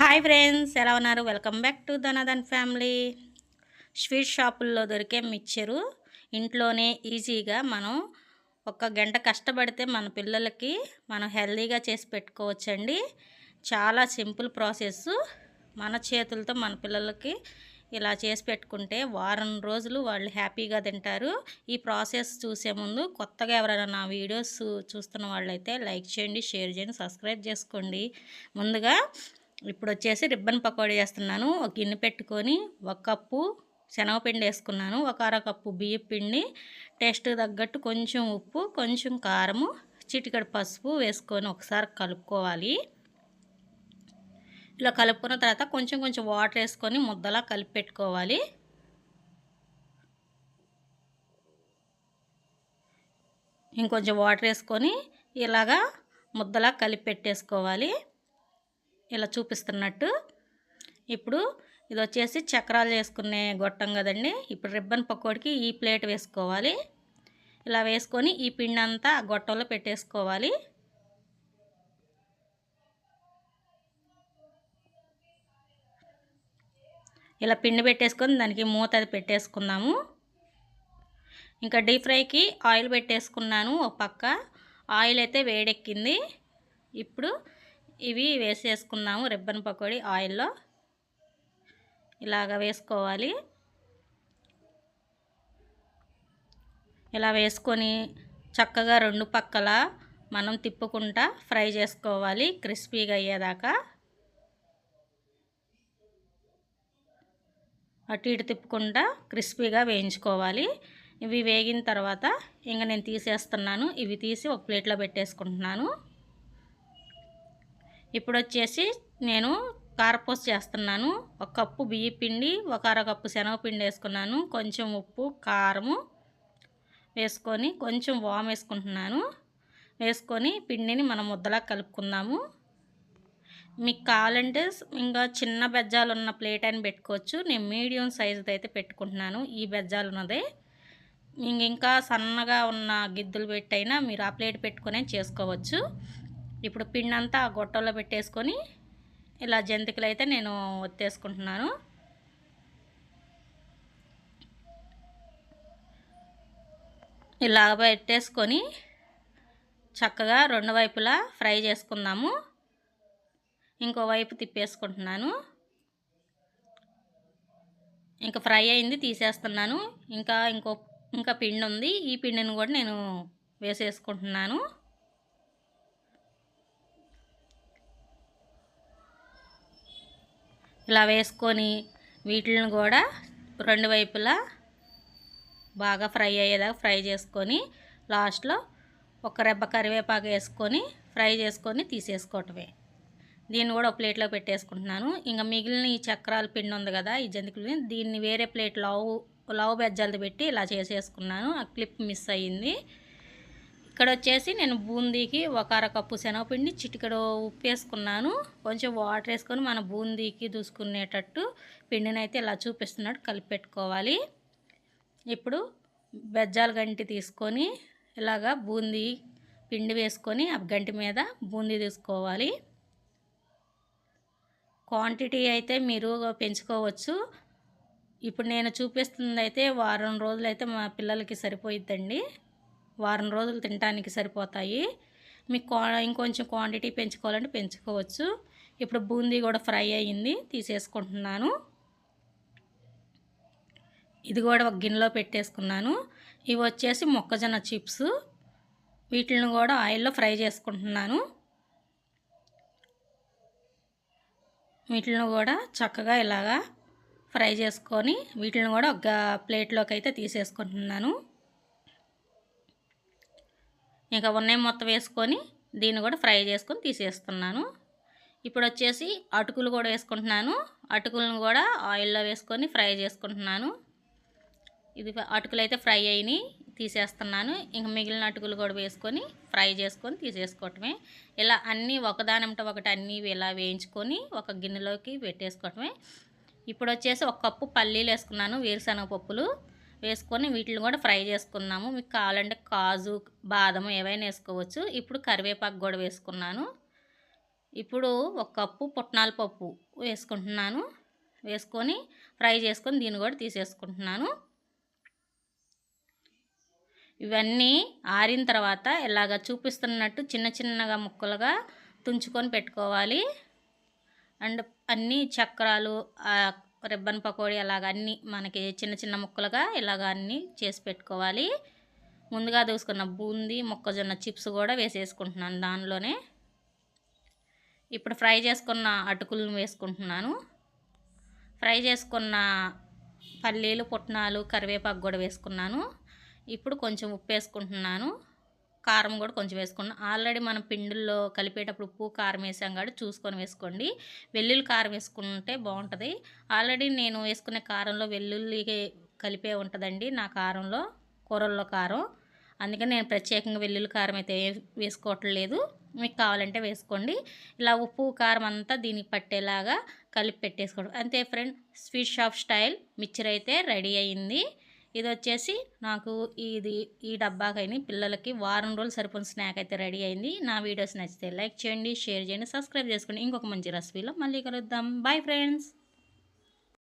Hi friends ఎలా ఉన్నారు? Welcome back to Dhanadhan family. Sweet షాపుల్లో దొరికే మిక్చరు. ఇంట్లోనే ఈజీగా మనం ఒక గంట కష్టపడితే మన పిల్లలకి మనం హెల్తీగా చేసి పెట్టుకోవచ్చండి. చాలా సింపుల్ ప్రాసెస్. మన చేతులతో మన పిల్లలకి ఇలా చేసి పెట్టుకుంటే వారం రోజులు వాళ్ళు హ్యాపీగా తింటారు. ఈ ప్రాసెస్ చూసే ముందు కొత్తగా ఎవరైనా నా వీడియోస్ చూస్తున్న వాళ్ళైతే లైక్ చేయండి షేర్ చేయండి సబ్స్క్రైబ్ చేసుకోండి. ముందుగా ఇప్పుడు వచ్చేసి రిబ్బన్ పకోడీ చేస్తున్నాను. ఒక గిన్నె పెట్టుకొని ఒక కప్పు శనగపిండి వేసుకున్నాను. ఒక అర కప్పు బియ్య పిండి టేస్ట్కి తగ్గట్టు కొంచెం ఉప్పు కొంచెం కారము చిటికడ పసుపు వేసుకొని ఒకసారి కలుపుకోవాలి. ఇలా కలుపుకున్న తర్వాత కొంచెం కొంచెం వాటర్ వేసుకొని ముద్దలా కలిపి పెట్టుకోవాలి. ఇంకొంచెం వాటర్ వేసుకొని ఇలాగా ముద్దలా కలిపి పెట్టేసుకోవాలి. ఇలా చూపిస్తున్నట్టు. ఇప్పుడు ఇది వచ్చేసి చక్రాలు చేసుకునే గొట్టం కదండి. ఇప్పుడు రిబ్బన్ పకోడికి ఈ ప్లేట్ వేసుకోవాలి. ఇలా వేసుకొని ఈ పిండి అంతా గొట్టంలో పెట్టేసుకోవాలి. ఇలా పిండి పెట్టేసుకొని దానికి మూత అది పెట్టేసుకుందాము. ఇంకా డీప్ ఫ్రైకి ఆయిల్ పెట్టేసుకున్నాను ఒక పక్క. ఆయిల్ అయితే వేడెక్కింది. ఇప్పుడు ఇవి వేసేసుకున్నాము రిబ్బన్ పకోడీ ఆయిల్లో. ఇలాగ వేసుకోవాలి. ఇలా వేసుకొని చక్కగా రెండు పక్కల మనం తిప్పుకుంటా ఫ్రై చేసుకోవాలి క్రిస్పీగా అయ్యేదాకా. అటు ఇటు తిప్పుకుంటా క్రిస్పీగా వేయించుకోవాలి. ఇవి వేగిన తర్వాత ఇంకా నేను తీసేస్తున్నాను. ఇవి తీసి ఒక ప్లేట్లో పెట్టేసుకుంటున్నాను. ఇప్పుడు వచ్చేసి నేను కారపూస చేస్తున్నాను. ఒక కప్పు బియ్య పిండి ఒక అరకప్పు శనగ శనగపిండి వేసుకున్నాను. కొంచెం ఉప్పు కారము వేసుకొని కొంచెం వామ్ వేసుకుంటున్నాను. వేసుకొని పిండిని మనం ముద్దలా కలుపుకుందాము. మీకు కావాలంటే ఇంకా చిన్న బెజ్జాలు ఉన్న ప్లేట్ అని పెట్టుకోవచ్చు. నేను మీడియం సైజుది అయితే పెట్టుకుంటున్నాను. ఈ బెజ్జాలు ఉన్నదే ఇంక ఇంకా సన్నగా ఉన్న గిద్దులు పెట్టైనా మీరు ఆ ప్లేట్ పెట్టుకునే చేసుకోవచ్చు. ఇప్పుడు పిండి అంతా ఆ గొట్టలో పెట్టేసుకొని ఇలా జంతికలు అయితే నేను ఒత్తేసుకుంటున్నాను. ఇలా పెట్టేసుకొని చక్కగా రెండు వైపులా ఫ్రై చేసుకుందాము. ఇంకో వైపు తిప్పేసుకుంటున్నాను. ఇంకా ఫ్రై అయింది తీసేస్తున్నాను. ఇంకా ఇంకో ఇంకా పిండి ఉంది ఈ పిండిని కూడా నేను వేసేసుకుంటున్నాను. ఇలా వేసుకొని వీటిని కూడా రెండు వైపులా బాగా ఫ్రై అయ్యేదాకా ఫ్రై చేసుకొని లాస్ట్లో ఒక రెబ్బ కరివేపాకు వేసుకొని ఫ్రై చేసుకొని తీసేసుకోవటమే. దీన్ని కూడా ఒక ప్లేట్లో పెట్టేసుకుంటున్నాను. ఇంకా మిగిలిన ఈ చక్రాల పిండి ఉంది కదా ఈ జంతికలు దీన్ని వేరే ప్లేట్ లవ్ లవ్ బెజ్జాలది పెట్టి ఇలా చేసేసుకున్నాను. ఆ క్లిప్ మిస్ అయ్యింది. ఇక్కడ వచ్చేసి నేను బూందీకి ఒక అరకప్పు శనగపిండి చిటికడు ఉప్పు వేసుకున్నాను కొంచెం వాటర్ వేసుకొని మన బూందీకి దూసుకునేటట్టు పిండిని అయితే ఇలా చూపిస్తున్నట్టు కలిపి పెట్టుకోవాలి ఇప్పుడు బెజ్జాల గంటి తీసుకొని ఇలాగా బూందీ పిండి వేసుకొని ఆ గంటి మీద బూందీ తీసుకోవాలి. క్వాంటిటీ అయితే మీరు పెంచుకోవచ్చు. ఇప్పుడు నేను చూపిస్తుంది అయితే వారం రోజులైతే మా పిల్లలకి సరిపోయిద్దండి. వారం రోజులు తినడానికి సరిపోతాయి. మీకు ఇంకొంచెం క్వాంటిటీ పెంచుకోవాలంటే పెంచుకోవచ్చు. ఇప్పుడు బూందీ కూడా ఫ్రై అయ్యింది తీసేసుకుంటున్నాను. ఇది కూడా ఒక గిన్నెలో పెట్టేసుకున్నాను. ఇవి వచ్చేసి మొక్కజొన్న చిప్స్. వీటిని కూడా ఆయిల్లో ఫ్రై చేసుకుంటున్నాను. వీటిని కూడా చక్కగా ఇలాగా ఫ్రై చేసుకొని వీటిని కూడా ఒక ప్లేట్లోకి అయితే తీసేసుకుంటున్నాను. ఇంకా ఉన్నాయి మొత్తం వేసుకొని దీన్ని కూడా ఫ్రై చేసుకొని తీసేస్తున్నాను. ఇప్పుడు వచ్చేసి అటుకులు కూడా వేసుకుంటున్నాను. అటుకులను కూడా ఆయిల్లో వేసుకొని ఫ్రై చేసుకుంటున్నాను. ఇది అటుకులు అయితే ఫ్రై అయినాయి తీసేస్తున్నాను. ఇంకా మిగిలిన అటుకులు కూడా వేసుకొని ఫ్రై చేసుకొని తీసేసుకోవటమే. ఇలా అన్నీ ఒకదానంట ఒకటి అన్నీ ఇలా వేయించుకొని ఒక గిన్నెలోకి పెట్టేసుకోవటమే. ఇప్పుడు వచ్చేసి ఒక కప్పు పల్లీలు వేసుకున్నాను వేరుశనగ పప్పులు వేసుకొని వీటిని కూడా ఫ్రై చేసుకున్నాము. మీకు కావాలంటే కాజు బాదం ఏవైనా వేసుకోవచ్చు. ఇప్పుడు కరివేపాకు కూడా వేసుకున్నాను. ఇప్పుడు ఒక కప్పు పుట్నాల పప్పు వేసుకుంటున్నాను. వేసుకొని ఫ్రై చేసుకొని దీన్ని కూడా తీసేసుకుంటున్నాను. ఇవన్నీ ఆరిన తర్వాత ఇలాగ చూపిస్తున్నట్టు చిన్న చిన్నగా ముక్కలుగా తుంచుకొని పెట్టుకోవాలి. అండ్ అన్నీ చక్రాలు రిబ్బన్ పకోడీ అలాగ అన్నీ మనకి చిన్న చిన్న ముక్కలుగా ఇలాగ అన్నీ చేసి పెట్టుకోవాలి. ముందుగా దూసుకున్న బూందీ మొక్కజొన్న చిప్స్ కూడా వేసేసుకుంటున్నాను దానిలోనే. ఇప్పుడు ఫ్రై చేసుకున్న అటుకులను వేసుకుంటున్నాను. ఫ్రై చేసుకున్న పల్లీలు పుట్నాలు కరివేపాకు కూడా వేసుకున్నాను. ఇప్పుడు కొంచెం ఉప్పు వేసుకుంటున్నాను. కారం కూడా కొంచెం వేసుకున్నాను ఆల్రెడీ మనం పిండిల్లో కలిపేటప్పుడు ఉప్పు కారం వేసాం కాబట్టి చూసుకొని వేసుకోండి. వెల్లుల్లి కారం వేసుకుంటే బాగుంటుంది. ఆల్రెడీ నేను వేసుకునే కారంలో వెల్లుల్లి కలిపే ఉంటుందండి నా కారంలో కూరల్లో కారం. అందుకని నేను ప్రత్యేకంగా వెల్లుల్లి కారం అయితే వేసుకోవట్లేదు మీకు కావాలంటే వేసుకోండి. ఇలా ఉప్పు కారం అంతా దీనికి పట్టేలాగా కలిపి పెట్టేసుకోవడం అంతే friend sweet shop style mixture అయితే రెడీ అయింది. ఇది వచ్చేసి నాకు ఇది ఈ డబ్బాకైనా పిల్లలకి వారం రోజులు సరిపోయిన స్నాక్ అయితే రెడీ అయింది. నా వీడియోస్ నచ్చితే లైక్ చేయండి షేర్ చేయండి సబ్స్క్రైబ్ చేసుకోండి. ఇంకొక మంచి రెసిపీలో మళ్ళీ కలుద్దాం. Bye friends.